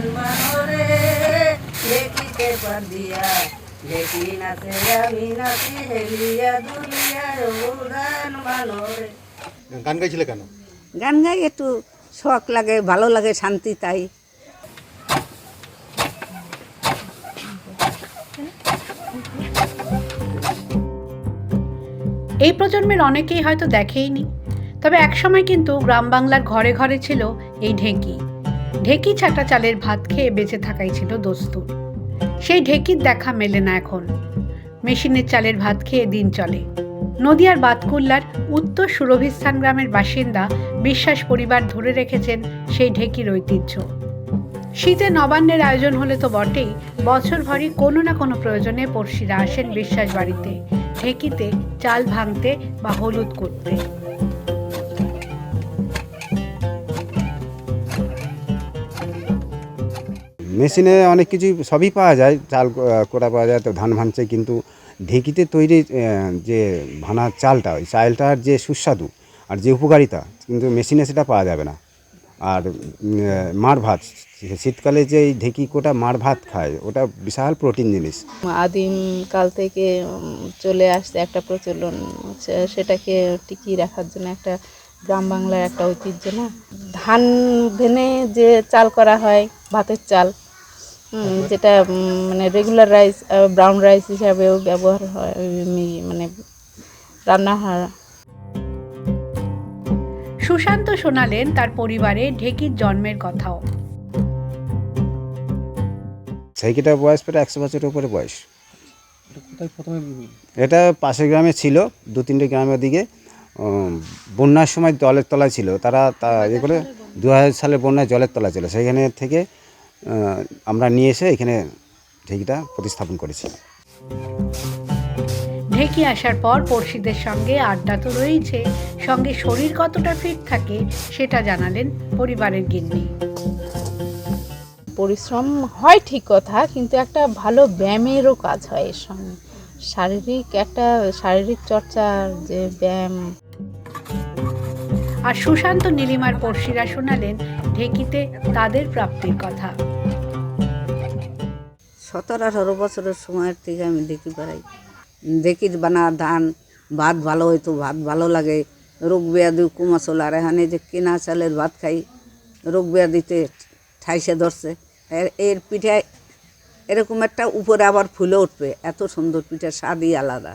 উদান মানরে দেখিতে পার দেখি নাচে আমি নাচি হেলিয়া দুলিয়া উদান মানরে গান গাইছিলে কেন? গান গাই একটু শখ লাগে ভালো লাগে শান্তি তাই। এই প্রজন্মের অনেকেই হয়তো দেখেইনি তবে একসময় কিন্তু গ্রাম বাংলার ঘরে ঘরে ছিল এই ঢেঁকি। ঢেঁকি ছাটা চালের ভাত খেয়ে বেঁচে থাকাই ছিল দস্তুর সেই ঢেঁকির দেখা মেলে না এখন। মেশিনের চালের ভাত খেয়ে দিন চলে। নদিয়ার বাতকুল্লার উত্তর সুরভিস্থান গ্রামের বাসিন্দা বিশ্বাস পরিবার ধরে রেখেছেন সেই ঢেঁকির ঐতিহ্য। শীতে নবান্নের আয়োজন হলে তো বটেই বছর ভরই কোনো না কোনো প্রয়োজনে পড়শিরা আসেন বিশ্বাস বাড়িতে, ঢেঁকিতে, চাল ভাঙতে বা হলুদ করতে। মেশিনে অনেক কিছুই সবই পাওয়া যায়, চাল কোটা পাওয়া যায়, তো ধান ভাঙছে, কিন্তু ঢেঁকিতে তৈরি যে ভানা চালটা, ওই চালটার যে সুস্বাদু আর যে উপকারিতা, কিন্তু মেশিনে সেটা পাওয়া যাবে না। আর মাড় ভাত, শীতকালে যে ঢেঁকি কোটা মাড় ভাত খায়, ওটা বিশাল প্রোটিন জিনিস। আদিম কাল থেকে চলে আসছে একটা প্রচলন সেটাকে টিকিয়ে রাখার জন্য একটা গ্রাম বাংলার একটা ঐতিহ্য না? ধান ভেনে যে চাল করা হয়, ভাতের চাল যেটা মানে রেগুলার রাইস ব্রাউন রাইস হিসাবেও ব্যবহার হয় মানে রান্না হয় সুশান্ত শোনালেন তার পরিবারে ঢেঁকির জন্মের কথাও। সেইকিটার বয়স প্রায় একশো বছরের উপরে বয়স। এটা পাশের গ্রামে ছিল দু তিনটে গ্রামের দিকে বন্যার সময় জলের তলায় ছিল তারা তা ইয়ে করে দু হাজার সালে বন্যায় জলের তলায় ছিল। সেইখানে থেকে আমরা নিয়ে এসে এখানে ঢেকিটা প্রতিস্থাপন করেছি। ঢেঁকি আসার পর পড়শিদের সঙ্গে আড্ডা তো রয়েছে সঙ্গে শরীর কতটা ফিট থাকে সেটা জানালেন পরিবারের গিন্নি। পরিশ্রম হয় ঠিক কথা কিন্তু একটা ভালো ব্যায়ামেরও কাজ হয় এর সঙ্গে। শারীরিক একটা শারীরিক চর্চার যে ব্যায়াম। আর সুশান্ত নীলিমার পড়শিরা শোনালেন ঢেঁকিতে তাদের প্রাপ্তির কথা। সতেরো আঠারো বছরের সময়ের থেকে আমি দেখি বেড়াই। দেখির বানা ধান, ভাত ভালো হইতো ভাত ভালো লাগে। রোগ ব্যাধি কুমা আর এখানে যে কেনা চালের ভাত খাই, রোগ ব্যাধিতে ঠাইসে ধরছে। এর এর পিঠে এরকম একটা উপরে আবার ফুলে উঠবে, এত সুন্দর পিঠে স্বাদই আলাদা।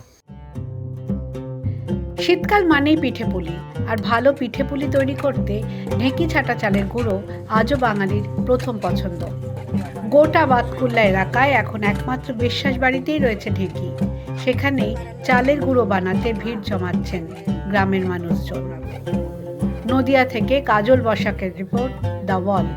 শীতকাল মানেই পিঠে পুলি, আর ভালো পিঠে পুলি তৈরি করতে ঢেঁকি ছাটা চালের গুঁড়ো আজও বাঙালির প্রথম পছন্দ। গোটা বাতকুল্লা এলাকায় এখন একমাত্র বিশ্বাস বাড়িতেই রয়েছে ঢেঁকি। সেখানে চালের গুঁড়ো বানাতে ভিড় জমাচ্ছেন গ্রামের মানুষজন। নদিয়া থেকে কাজল বসাকের রিপোর্ট দ্য ওয়াল।